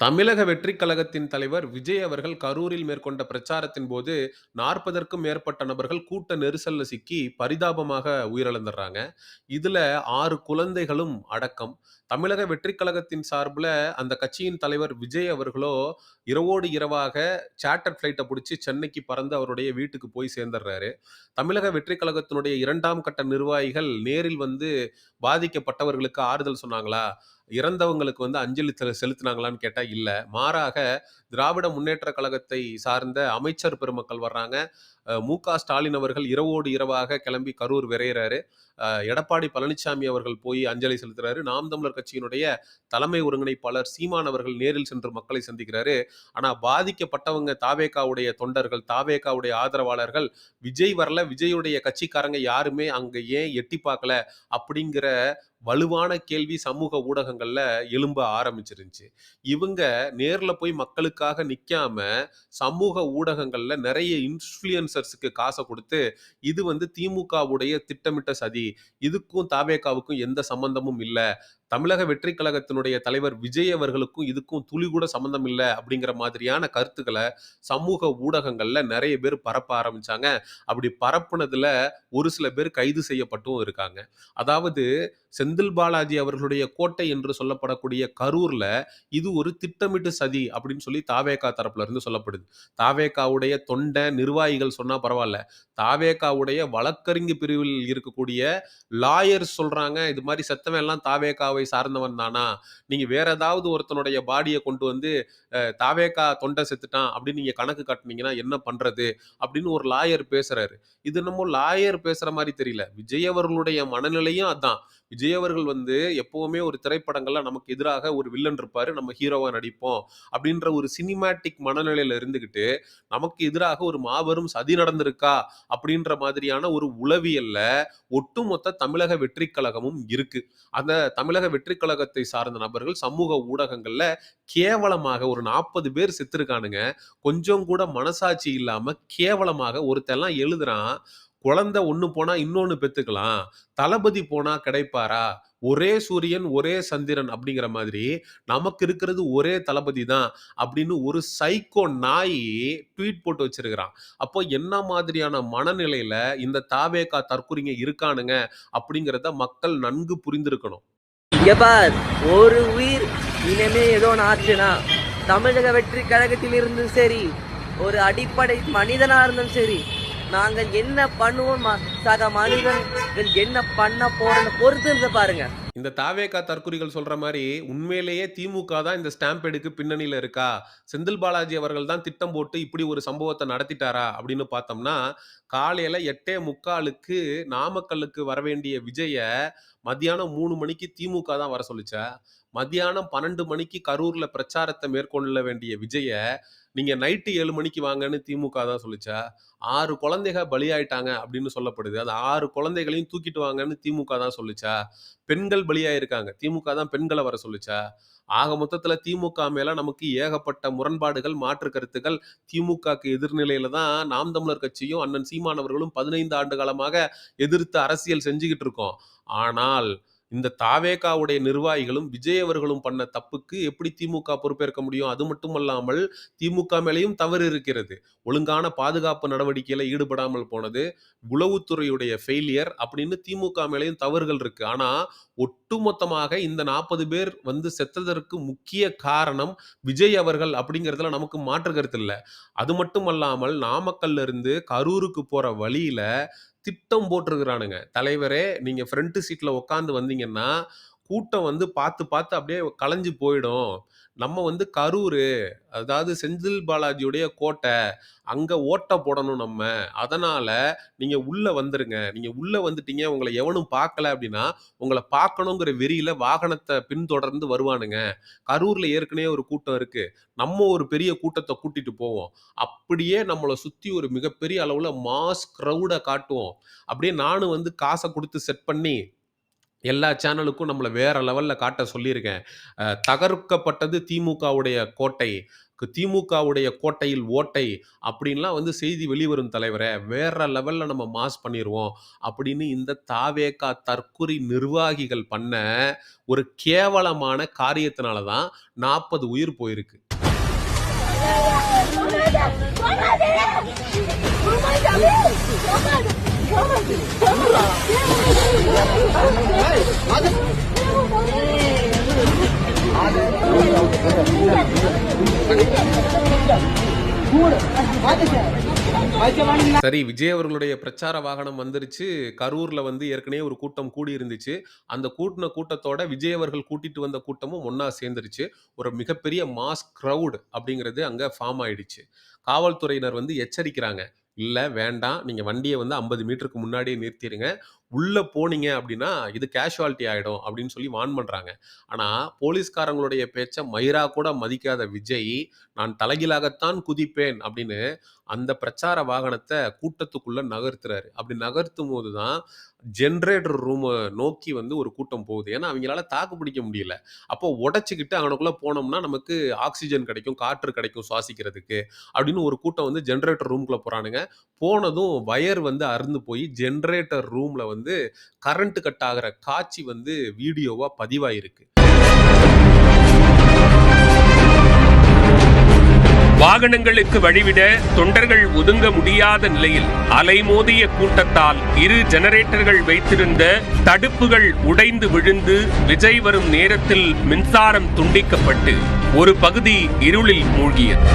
தமிழக வெற்றிக் கழகத்தின் தலைவர் விஜய் அவர்கள் கரூரில் மேற்கொண்ட பிரச்சாரத்தின் போது 40ற்கும் மேற்பட்ட நபர்கள் கூட்ட நெரிசல்ல சிக்கி பரிதாபமாக உயிரிழந்துடுறாங்க. இதுல ஆறு குழந்தைகளும் அடக்கம். தமிழக வெற்றிக் கழகத்தின் சார்பில் அந்த கட்சியின் தலைவர் விஜய் அவர்களோ இரவோடு இரவாக சார்ட்டர் ஃப்ளைட்டை பிடிச்சி சென்னைக்கு பறந்து அவருடைய வீட்டுக்கு போய் சேர்ந்துடுறாரு. தமிழக வெற்றிக் கழகத்தினுடைய இரண்டாம் கட்ட நிர்வாகிகள் நேரில் வந்து பாதிக்கப்பட்டவர்களுக்கு ஆறுதல் சொன்னாங்களா? இறந்தவங்களுக்கு வந்து அஞ்சலி செலுத்தினாங்களான்னு செலுத்துனாங்களான்னு இல்லை மாறாக திராவிட முன்னேற்றக் கழகத்தை சார்ந்த அமைச்சர் பெருமக்கள் வர்றாங்க. மு மு.க. ஸ்டாலின் அவர்கள் இரவோடு இரவாக கிளம்பி கரூர் விரைகிறாரு எடப்பாடி பழனிசாமி அவர்கள் போய் அஞ்சலி செலுத்துறாரு. நாம் தமிழர் கட்சியினுடைய தலைமை ஒருங்கிணைப்பாளர் சீமான் அவர்கள் நேரில் சென்று மக்களை சந்திக்கிறாரு. ஆனால் பாதிக்கப்பட்டவங்க தாவேகாவுடைய தொண்டர்கள், தாவேகாவுடைய ஆதரவாளர்கள், விஜய் வரல, விஜயுடைய கட்சிக்காரங்க யாருமே அங்கே ஏன் எட்டி பார்க்கல? அப்படிங்கிற வலுவான கேள்வி சமூக ஊடகங்களில் எழும்ப ஆரம்பிச்சிருந்துச்சு. இவங்க நேரில் போய் மக்களுக்காக நிற்காம சமூக ஊடகங்களில் நிறைய இன்ஃப்ளூயன்சர்ஸுக்கு காசை கொடுத்து இது வந்து திமுகவுடைய திட்டமிட்ட சதி. இதுக்கும் தாவேகாவுக்கும் எந்த சம்பந்தமும் இல்லை தமிழக வெற்றி கழகத்தினுடைய தலைவர் விஜய் அவர்களுக்கும் இதுக்கும் துளி கூட சம்மந்தம் இல்லை அப்படிங்கிற மாதிரியான கருத்துக்களை சமூக ஊடகங்களில் நிறைய பேர் பரப்ப ஆரம்பித்தாங்க அப்படி பரப்புனதில் ஒரு சில பேர் கைது செய்யப்பட்டும் இருக்காங்க. அதாவது செந்தில் பாலாஜி அவர்களுடைய கோட்டை என்று சொல்லப்படக்கூடிய கரூர்ல, இது ஒரு திட்டமிட்டு சதி அப்படின்னு சொல்லி தாவேகா தரப்புல இருந்து சொல்லப்படுது. தாவேகாவுடைய தொண்டை நிர்வாகிகள் சொன்னா பரவாயில்ல தாவேகாவுடைய வழக்கறிஞர் பிரிவில் இருக்கக்கூடிய லாயர்ஸ் சொல்றாங்க, "இது மாதிரி செத்தவன் எல்லாம் தாவேகாவை சார்ந்தவன் தானா? நீங்க வேற ஏதாவது ஒருத்தனுடைய பாடியை கொண்டு வந்து தாவேகா தொண்டை செத்துட்டான் அப்படின்னு நீங்க கணக்கு காட்டினீங்கன்னா என்ன பண்றது?" அப்படின்னு ஒரு லாயர் பேசுறாரு. இது என்னமோ லாயர் பேசுற மாதிரி தெரியல. விஜய் அவர்களுடைய மனநிலையும் அதான். விஜய் அவர்கள் வந்து எப்பவுமே ஒரு திரைப்படங்கள்ல நமக்கு எதிராக ஒரு வில்லன் இருப்பாரு. நம்ம ஹீரோவா நடிப்போம். அப்படின்ற ஒரு சினிமேட்டிக் மனநிலையில இருந்துகிட்டு, நமக்கு எதிராக ஒரு மாபெரும் சதி நடந்திருக்கா? அப்படின்ற மாதிரியான ஒரு உளவியல்ல ஒட்டுமொத்த தமிழக வெற்றி கழகமும் இருக்கு. அந்த தமிழக வெற்றி கழகத்தை சார்ந்த நபர்கள் சமூக ஊடகங்கள்ல கேவலமாக ஒரு 40 பேர் செத்துருக்கானுங்க. கொஞ்சம் கூட மனசாட்சி இல்லாம கேவலமாக ஒருத்தெல்லாம் எழுதுறான், "குழந்தை ஒன்று போனால் இன்னொன்று பெற்றுக்கலாம் தளபதி போனால் கிடைப்பாரா? ஒரே சூரியன், ஒரே சந்திரன்" அப்படிங்கிற மாதிரி, "நமக்கு இருக்கிறது ஒரே தளபதி தான்" அப்படின்னு ஒரு சைக்கோ நாய் ட்வீட் போட்டு வச்சிருக்கிறான். அப்போ என்ன மாதிரியான மனநிலையில இந்த தாவேகா தற்கொலைங்க இருக்கானுங்க அப்படிங்கிறத மக்கள் நன்கு புரிந்திருக்கணும். பார் ஒரு உயிர் இனிமே ஏதோ ஒன்று தமிழக வெற்றி கழகத்தில் இருந்தும் சரி ஒரு அடிப்படை மனிதனா இருந்தும் சரி நாங்கள் என்ன பண்ணுவோம் சக மனிதர்கள் என்ன பண்ண போறோம்னு பொறுத்து இருந்து பாருங்க இந்த தாவேகா தற்குறிகள் சொல்ற மாதிரி உண்மையிலேயே திமுக தான் இந்த ஸ்டாம்ப் எடுக்கு பின்னணியில இருக்கா? செந்தில் பாலாஜி அவர்கள் தான் திட்டம் போட்டு இப்படி ஒரு சம்பவத்தை நடத்திட்டாரா? அப்படின்னு பார்த்தோம்னா, காலையில 8:45க்கு நாமக்கல்லுக்கு வரவேண்டிய விஜய, மத்தியானம் மூணு மணிக்கு திமுக தான் வர சொல்லிச்சா மத்தியானம் பன்னெண்டு மணிக்கு கரூர்ல பிரச்சாரத்தை மேற்கொள்ள வேண்டிய விஜய, நீங்க நைட்டு ஏழு மணிக்கு வாங்கன்னு திமுக தான் சொல்லிச்சா ஆறு குழந்தைக பலியாயிட்டாங்க அப்படின்னு சொல்லப்படுது. அந்த ஆறு குழந்தைகளையும் தூக்கிட்டு வாங்கன்னு திமுக தான் சொல்லிச்சா பெண்கள் பலியாயிருக்காங்க. திமுக தான் பெண்களை வர சொல்லிச்சா ஆக மொத்தத்தில் திமுக மேல நமக்கு ஏகப்பட்ட முரண்பாடுகள், மாற்று கருத்துக்கள். திமுகக்கு எதிர்நிலையில தான் நாம் தமிழர் கட்சியும், அண்ணன் சீமானவர்களும் பதினைந்து ஆண்டு காலமாக எதிர்த்து அரசியல் செஞ்சுக்கிட்டு இருக்கோம். ஆனால் இந்த தாவேகாவுடைய நிர்வாகிகளும், விஜய் அவர்களும் பண்ண தப்புக்கு எப்படி திமுக பொறுப்பேற்க முடியும்? அது மட்டுமல்லாமல் திமுக மேலையும் தவறு இருக்கிறது. ஒழுங்கான பாதுகாப்பு நடவடிக்கையில ஈடுபடாமல் போனது, உளவுத்துறையுடைய ஃபெயிலியர் அப்படின்னு திமுக மேலையும் தவறுகள் இருக்கு. ஆனா ஒட்டுமொத்தமாக இந்த 40 பேர் வந்து செத்ததற்கு முக்கிய காரணம் விஜய் அவர்கள் அப்படிங்கிறதுல நமக்கு மாற்று கருத்து இல்லை அது மட்டுமல்லாமல் நாமக்கல்ல இருந்து கரூருக்கு போற வழியில திட்டம் போட்டிருக்கிறானுங்க. தலைவரே நீங்கள் ஃப்ரண்ட்டு சீட்டில் உட்காந்து வந்தீங்கன்னா, கூட்டம் வந்து பார்த்து பார்த்து அப்படியே கலைஞ்சு போயிடும். நம்ம வந்து கரூர் அதாவது செந்தில் பாலாஜியுடைய கோட்டை. அங்கே ஓட்ட போடணும் நம்ம. அதனால் நீங்கள் உள்ளே வந்துடுங்க நீங்கள் உள்ளே வந்துட்டீங்க, உங்களை எவனும் பார்க்கல அப்படின்னா, உங்களை பார்க்கணுங்கிற வெறியில் வாகனத்தை பின்தொடர்ந்து வருவானுங்க. கரூரில் ஏற்கனவே ஒரு கூட்டம் இருக்குது நம்ம ஒரு பெரிய கூட்டத்தை கூட்டிகிட்டு போவோம். அப்படியே நம்மளை சுற்றி ஒரு மிகப்பெரிய அளவில் மாஸ் க்ரௌடை காட்டுவோம். அப்படியே நானும் வந்து காசை கொடுத்து செட் பண்ணி, எல்லா சேனலுக்கும் நம்மளை வேற லெவலில் காட்ட சொல்லியிருக்கேன். தகர்க்கப்பட்டது திமுகவுடைய கோட்டை. திமுகவுடைய கோட்டையில் ஓட்டை அப்படின்லாம் வந்து செய்தி வெளிவரும் தலைவரை வேற லெவலில் நம்ம மாஸ் பண்ணிடுவோம் அப்படின்னு இந்த தாவேக்கா தற்குறி நிர்வாகிகள் பண்ண ஒரு கேவலமான காரியத்தினால தான் நாற்பது உயிர் போயிருக்கு சரி விஜய் அவர்களுடைய பிரச்சார வாகனம் வந்துருச்சு. கரூர்ல வந்து ஏற்கனவே ஒரு கூட்டம் கூடி இருந்துச்சு அந்த கூட்டின கூட்டத்தோட விஜய் அவர்கள் கூட்டிட்டு வந்த கூட்டமும் ஒன்னா சேர்ந்துருச்சு. ஒரு மிகப்பெரிய மாஸ் கிரவுட் அப்படிங்கிறது அங்க ஃபார்ம் ஆயிடுச்சு. காவல்துறையினர் வந்து எச்சரிக்கிறாங்க. இல்லை வேண்டாம். நீங்கள் வண்டியை வந்து ஐம்பது மீட்டருக்கு முன்னாடியே நிறுத்திடுங்க உள்ளே போனீங்க அப்படின்னா இது கேஷுவாலிட்டி ஆகிடும் அப்படின்னு சொல்லி வான் பண்ணுறாங்க ஆனால் போலீஸ்காரங்களுடைய பேச்சை மயிரா கூட மதிக்காத விஜய் நான் தலைகீழாகத்தான் குதிப்பேன் அப்படின்னு அந்த பிரச்சார வாகனத்தை கூட்டத்துக்குள்ளே நகர்த்துறாரு. அப்படி நகர்த்தும் போது தான் ஜென்ரேட்டர் ரூமை நோக்கி வந்து ஒரு கூட்டம் போகுது. ஏன்னா அவங்களால தாக்கு பிடிக்க முடியல. அப்போ உடைச்சிக்கிட்டு அவனுக்குள்ளே போனோம்னா நமக்கு ஆக்சிஜன் கிடைக்கும் காற்று கிடைக்கும் சுவாசிக்கிறதுக்கு அப்படின்னு ஒரு கூட்டம் வந்து ஜென்ரேட்டர் ரூம்குள்ளே போகிறானுங்க போனதும் வயர் வந்து அறுந்து போய் ஜென்ரேட்டர் ரூமில் வந்து கரண்ட் கட் ஆகிற காட்சி வந்து வீடியோவாக பதிவாயிருக்கு. வாகனங்களுக்கு வழிவிட தொண்டர்கள் ஒதுங்க முடியாத நிலையில் அலைமோதிய கூட்டத்தால் இரு ஜெனரேட்டர்கள் வைத்திருந்த தடுப்புகள் உடைந்து விழுந்து விஜய் வரும் நேரத்தில் மின்சாரம் துண்டிக்கப்பட்டு ஒரு பகுதி இருளில் மூழ்கியது.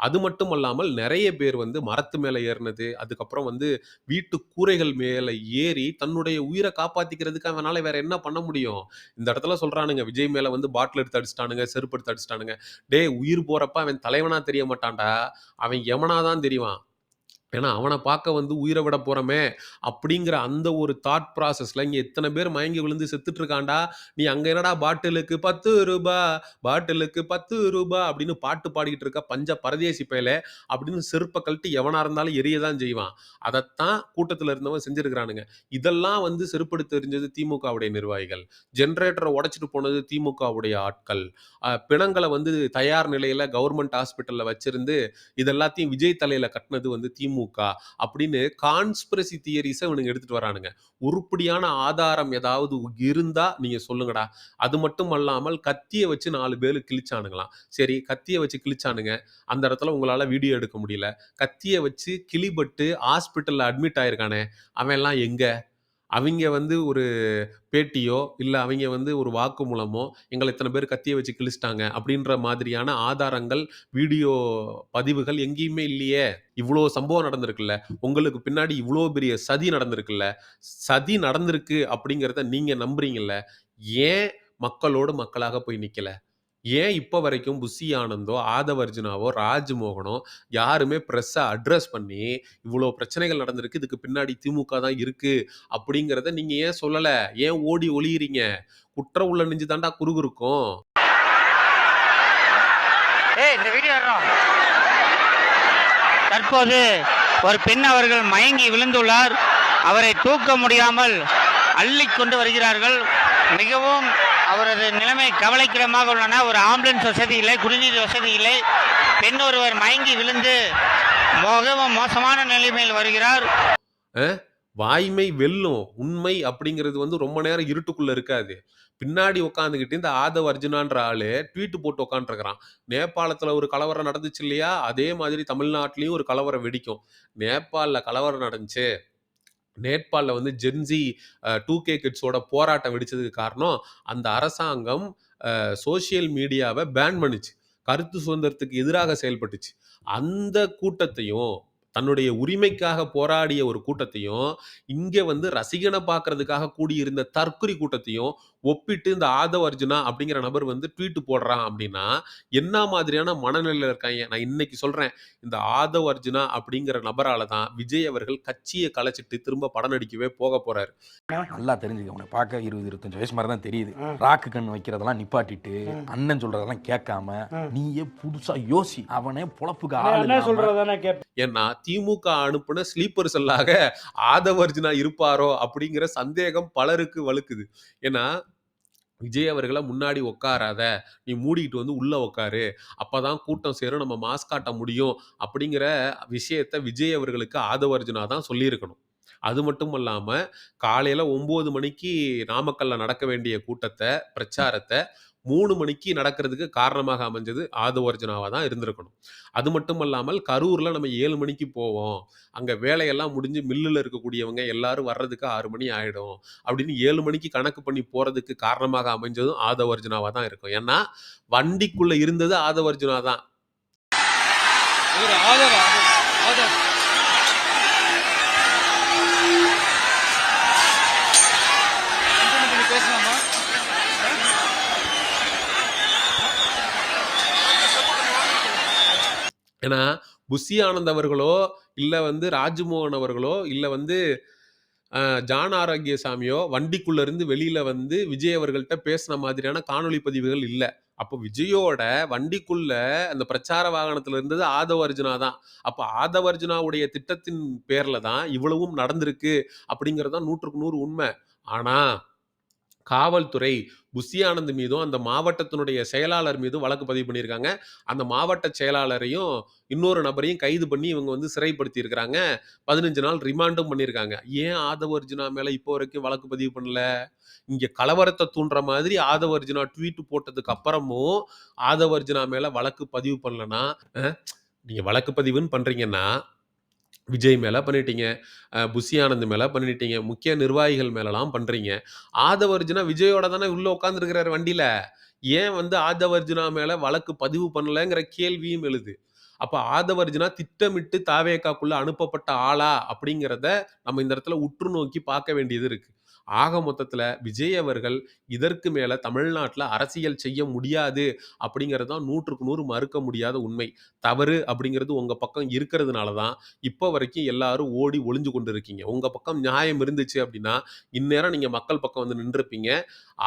அது மட்டும் அல்லாமல் நிறைய பேர் வந்து மரத்து மேலே ஏறினது அதுக்கப்புறம் வந்து வீட்டு கூரைகள் மேலே ஏறி தன்னுடைய உயிரை காப்பாற்றிக்கிறதுக்கு அவனால் வேற என்ன பண்ண முடியும்? இந்த இடத்துல சொல்கிறானுங்க விஜய் மேலே வந்து பாட்டில் எடுத்து அடிச்சிட்டானுங்க செருப்பு எடுத்து அடிச்சிட்டானுங்க. டேய் உயிர் போகிறப்ப அவன் தலைவனாக தெரிய மாட்டான்டா. அவன் எவனாதான் தெரிவான். ஏன்னா அவனை பார்க்க வந்து உயிரை விட போகிறோமே அப்படிங்கிற அந்த ஒரு தாட் ப்ராசஸில் இங்கே எத்தனை பேர் மயங்கி விழுந்து செத்துட்ருக்கான்டா? நீ அங்கே என்னடா பாட்டிலுக்கு பத்து ரூபா பாட்டிலுக்கு பத்து ரூபா அப்படின்னு பாட்டு பாடிக்கிட்டு இருக்க பஞ்ச பரதேசி பயலே அப்படின்னு செருப்பை கழட்டி எவனாக இருந்தாலும் எரிய தான் செய்வான். அதைத்தான் கூட்டத்தில் இருந்தவன் செஞ்சிருக்கிறானுங்க. இதெல்லாம் வந்து செருப்படுத்த தெரிஞ்சது திமுகவுடைய நிர்வாகிகள். ஜென்ரேட்டரை உடச்சிட்டு போனது திமுகவுடைய ஆட்கள். பிணங்களை வந்து தயார் நிலையில் கவர்மெண்ட் ஹாஸ்பிட்டலில் வச்சிருந்து இதெல்லாத்தையும் விஜய் தலையில் கட்டினது வந்து திமுக அப்படின்னு கான்ஸ்பிரசி தியரிஸை இவனுங்க எடுத்துட்டு வரானுங்க. உருப்படியான ஆதாரம் ஏதாவது இருந்தா நீங்க சொல்லுங்கடா. அது மட்டும் அல்லாமல் கத்தியை வச்சு நாலு பேர் கிழிச்சானுங்களாம். சரி கத்தியை வச்சு கிழிச்சானுங்க. அந்த இடத்துல உங்களால வீடியோ எடுக்க முடியல. கத்தியை வச்சு கிளிபட்டு ஹாஸ்பிட்டல்ல அட்மிட் ஆயிருக்கானே. அவன் எல்லாம் எங்க? அவங்க வந்து ஒரு பேட்டியோ இல்லை அவங்க வந்து ஒரு வாக்குமூலமோ எங்களை இத்தனை பேர் கத்தியை வச்சு கிழிச்சிட்டாங்க அப்படின்ற மாதிரியான ஆதாரங்கள் வீடியோ பதிவுகள் எங்கேயுமே இல்லையே. இவ்வளோ சம்பவம் நடந்திருக்குல்ல. உங்களுக்கு பின்னாடி இவ்வளோ பெரிய சதி நடந்திருக்குல்ல. சதி நடந்திருக்கு அப்படிங்கிறத நீங்கள் நம்புறீங்கல்ல. ஏன் மக்களோடு மக்களாக போய் நிற்கலை ஏன் இப்போ வரைக்கும் புஷி ஆனந்தோ ஆதவர்ஜுனாவோ ராஜ்மோகனோ யாருமே ப்ரெஸ்ஸை அட்ரஸ் பண்ணி இவ்வளோ பிரச்சனைகள் நடந்திருக்கு இதுக்கு பின்னாடி திமுக தான் இருக்கு அப்படிங்கிறத நீங்க ஏன் சொல்லல? ஏன் ஓடி ஒளியிறீங்க? குற்ற உள்ள நெஞ்சு தாண்டா குறுகுறுக்கும். தற்போது ஒரு பெண் அவர்கள் மயங்கி விழுந்துள்ளார். அவரை தூக்க முடியாமல் அள்ளி கொண்டு வருகிறார்கள். மிகவும் அவரது நிலைமை கவலைக்கிடமாக உள்ளன. ஒரு ஆம்புலன்ஸ் வசதி இல்லை குடிநீர் வசதி இல்லை. பெண் ஒருவர் மயங்கி விழுந்து மிகவும் மோசமான நிலைமையில் வருகிறார். வாய்மை வெல்லும் உண்மை அப்படிங்கிறது வந்து ரொம்ப நேரம் இருட்டுக்குள்ள இருக்காது. பின்னாடி உட்காந்துக்கிட்டு இந்த ஆதவ் அர்ஜுனான்ற ஆளு ட்வீட் போட்டு உட்காந்துருக்கிறான் நேபாளத்தில் ஒரு கலவரம் நடந்துச்சு இல்லையா? அதே மாதிரி தமிழ்நாட்டிலையும் ஒரு கலவரம் வெடிக்கும். நேபாளில் கலவரம் நடந்துச்சு. நேபாளில் வந்து ஜென்சி டூ கே கிட்ஸோட போராட்டம் வெடிச்சதுக்கு காரணம் அந்த அரசாங்கம் சோஷியல் மீடியாவை பேன் பண்ணிச்சு. கருத்து சுதந்திரத்துக்கு எதிராக செயல்பட்டுச்சு. அந்த கூட்டத்தையும் தன்னுடைய உரிமைக்காக போராடிய ஒரு கூட்டத்தையும் இங்க வந்து ரசிகனை பார்க்கறதுக்காக கூடியிருந்த தற்குறி கூட்டத்தையும் ஒப்பிட்டு இந்த ஆதவ் அர்ஜுனா அப்படிங்கிற நபர் வந்து ட்வீட் போடுறான் அப்படின்னா என்ன மாதிரியான மனநிலையில இருக்காங்க? நான் இன்னைக்கு சொல்றேன் இந்த ஆதவ் அர்ஜுனா அப்படிங்கிற நபரால தான் விஜய் அவர்கள் கட்சியை கலைச்சிட்டு திரும்ப படம் நடிக்கவே போக போறாரு. நல்லா தெரிஞ்சுக்க உனக்கு பார்க்க இருபது இருபத்தஞ்சு வயசு மாதிரி தான் தெரியுது. ராக்கு கண் வைக்கிறதெல்லாம் நிப்பாட்டிட்டு அண்ணன் சொல்றதெல்லாம் கேட்காம நீயே புதுசா யோசி அவனே பொழப்புக்கு ஆள் என்ன இல்லாம சொல்றதானே கேட்பேன் ஏன்னா திமுக அனுப்புன ஸ்லீப்பர் செல்லாக ஆதவர்ஜுனா இருப்பாரோ அப்படிங்கிற சந்தேகம் பலருக்கு வலுக்குது ஏன்னா விஜய் அவர்களை முன்னாடி உட்காராத. நீ மூடிக்கிட்டு வந்து உள்ள உட்காரு. அப்பதான் கூட்டம் சேரும். நம்ம மாஸ் காட்ட முடியும். அப்படிங்கிற விஷயத்த விஜய் அவர்களுக்கு ஆதவர்ஜுனா தான் சொல்லியிருக்கணும். அது மட்டும் இல்லாமல் காலையில 9 மணிக்கு நாமக்கல்ல நடக்க வேண்டிய கூட்டத்தை பிரச்சாரத்தை மூணு மணிக்கு நடக்கிறதுக்கு காரணமாக அமைஞ்சது ஆதவர்ஜனாவாக தான் இருந்திருக்கணும். அது மட்டும் இல்லாமல் கரூரில் நம்ம ஏழு மணிக்கு போவோம். அங்கே வேலையெல்லாம் முடிஞ்சு மில்லில் இருக்கக்கூடியவங்க எல்லாரும் வர்றதுக்கு ஆறு மணி ஆகிடும் அப்படின்னு ஏழு மணிக்கு கணக்கு பண்ணி போகிறதுக்கு காரணமாக அமைஞ்சதும் ஆதவர்ஜனாவாக தான் இருக்கும். ஏன்னா, வண்டிக்குள்ளே இருந்தது ஆதவர்ஜுனா தான். ஆதவ ஆதவ ஆதவ் கண்டினியூ பண்ணி பேசலாமா ஏன்னா, புஷி ஆனந்த் அவர்களோ, இல்லை வந்து ராஜ்மோகன் அவர்களோ, இல்லை வந்து அ ஜான் ஆரோக்கியசாமியோ வண்டிக்குள்ள இருந்து வெளியில வந்து விஜய் அவர்கள்ட்ட பேசின மாதிரியான காணொலி பதிவுகள் இல்லை அப்போ விஜயோட வண்டிக்குள்ள அந்த பிரச்சார வாகனத்துல இருந்தது ஆதவ அர்ஜுனா தான். அப்போ ஆதவ அர்ஜுனாவுடைய திட்டத்தின் பேர்ல தான் இவ்வளவும் நடந்திருக்கு அப்படிங்கிறது தான் 100க்கு 100 உண்ம. ஆனா, காவல்துறை புஷியானந்த் மீதும், அந்த மாவட்டத்தினுடைய செயலாளர் மீதும் வழக்கு பதிவு பண்ணியிருக்காங்க. அந்த மாவட்ட செயலாளரையும், இன்னொரு நபரையும் கைது பண்ணி இவங்க வந்து சிறைப்படுத்தி இருக்கிறாங்க. 15 நாள் ரிமாண்டும் பண்ணியிருக்காங்க. ஏன் ஆதவ அர்ஜுனா மேலே இப்போ வரைக்கும் வழக்கு பதிவு பண்ணல? இங்கே கலவரத்தை தூண்டுற மாதிரி ஆதவ அர்ஜுனா ட்வீட் போட்டதுக்கு அப்புறமும், ஆதவ அர்ஜுனா மேலே வழக்கு பதிவு பண்ணலன்னா, நீங்கள் வழக்கு பதிவுன்னு பண்ணுறீங்கன்னா விஜய் மேலே பண்ணிட்டீங்க. அ புஷி ஆனந்த் மேலே பண்ணிட்டீங்க. முக்கிய நிர்வாகிகள் மேலெலாம் பண்ணுறீங்க ஆதவர்ஜுனா விஜயோட தானே உள்ளே உட்காந்துருக்கிறார் வண்டியில் ஏன் வந்து ஆதவர்ஜுனா மேலே வழக்கு பதிவு பண்ணலைங்கிற கேள்வியும் எழுது. அப்போ ஆதவர்ஜுனா திட்டமிட்டு தாவேகாக்குள்ள அனுப்பப்பட்ட ஆளா? அப்படிங்கிறத நம்ம இந்த இடத்துல உற்று நோக்கி பார்க்க வேண்டியது இருக்கு. ஆக மொத்தத்தில் விஜய் அவர்கள் இதற்கு மேலே தமிழ்நாட்டில் அரசியல் செய்ய முடியாது அப்படிங்கிறது தான் 100க்கு 100 மறுக்க முடியாத உண்மை. தவறு அப்படிங்கிறது உங்கள் பக்கம் இருக்கிறதுனால தான், இப்போ வரைக்கும் எல்லாரும் ஓடி ஒளிஞ்சு கொண்டு இருக்கீங்க. உங்கள் பக்கம் நியாயம் இருந்துச்சு அப்படின்னா, இந்நேரம் நீங்கள் மக்கள் பக்கம் வந்து நின்றுருப்பீங்க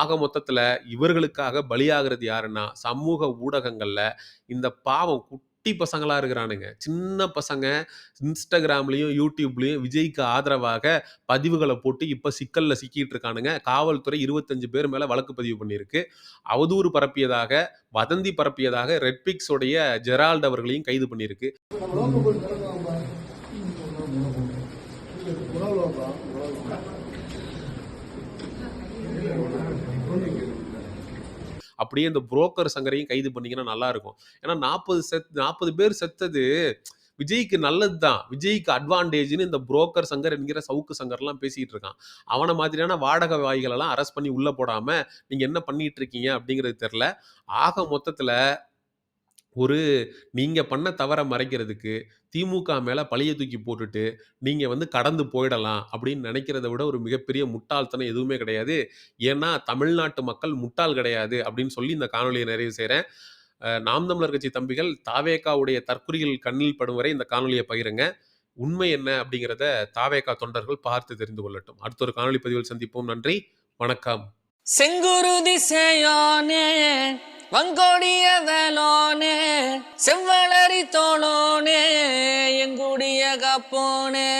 ஆக மொத்தத்தில் இவர்களுக்காக பலியாகிறது யாருன்னா, சமூக ஊடகங்களில் இந்த பாவம் குட்டி பசங்களாக இருக்கிறானுங்க. சின்ன பசங்க இன்ஸ்டாகிராம்லேயும் யூடியூப்லேயும் விஜய்க்கு ஆதரவாக பதிவுகளை போட்டு இப்போ சிக்கலில் சிக்கிட்டு இருக்கானுங்க. காவல்துறை 25 பேர் மேலே வழக்கு பதிவு பண்ணியிருக்கு. அவதூறு பரப்பியதாக, வதந்தி பரப்பியதாக ரெட்பிக்ஸ் உடைய ஜெரால்ட் அவர்களையும் கைது பண்ணியிருக்கு. அப்படியே இந்த புரோக்கர் சங்கரையும் கைது பண்ணீங்கன்னா நல்லா இருக்கும். ஏன்னா 40 செத் 40 பேர் செத்தது விஜய்க்கு நல்லது தான். விஜய்க்கு அட்வான்டேஜ்னு இந்த புரோக்கர் சங்கர் என்கிற சவுக்கு சங்கர்லாம் பேசிகிட்டு இருக்கான். அவனை மாதிரியான வாடகை வாய்களெல்லாம் அரெஸ்ட் பண்ணி உள்ளே போடாமல் நீங்கள் என்ன பண்ணிகிட்ருக்கீங்க இருக்கீங்க அப்படிங்கிறது தெரில ஆக மொத்தத்தில் ஒரு நீங்க பண்ண தவற மறைக்கிறதுக்கு, திமுக மேல பழிய தூக்கி போட்டுட்டு, நீங்க வந்து கடந்து போயிடலாம் அப்படின்னு நினைக்கிறத விட ஒரு மிகப்பெரிய முட்டாள்தனம் எதுவுமே கிடையாது. ஏன்னா, தமிழ்நாட்டு மக்கள் முட்டாள் கிடையாது அப்படின்னு சொல்லி இந்த காணொலியை நிறைவு செய்றேன். அ நாம் தமிழர் கட்சி தம்பிகள் தாவேகாவுடைய தற்குறிகள் கண்ணில் படும் வரை இந்த காணொலியை பகிருங்க. உண்மை என்ன அப்படிங்கிறத தாவேகா தொண்டர்கள் பார்த்து தெரிந்து கொள்ளட்டும். அடுத்த ஒரு காணொளி பதிவில் சந்திப்போம். நன்றி. வணக்கம். செங்குரு திசையானே வங்கோடிய வேலோனே செவ்வளரி தோளோனே எங்குடிய கப்போனே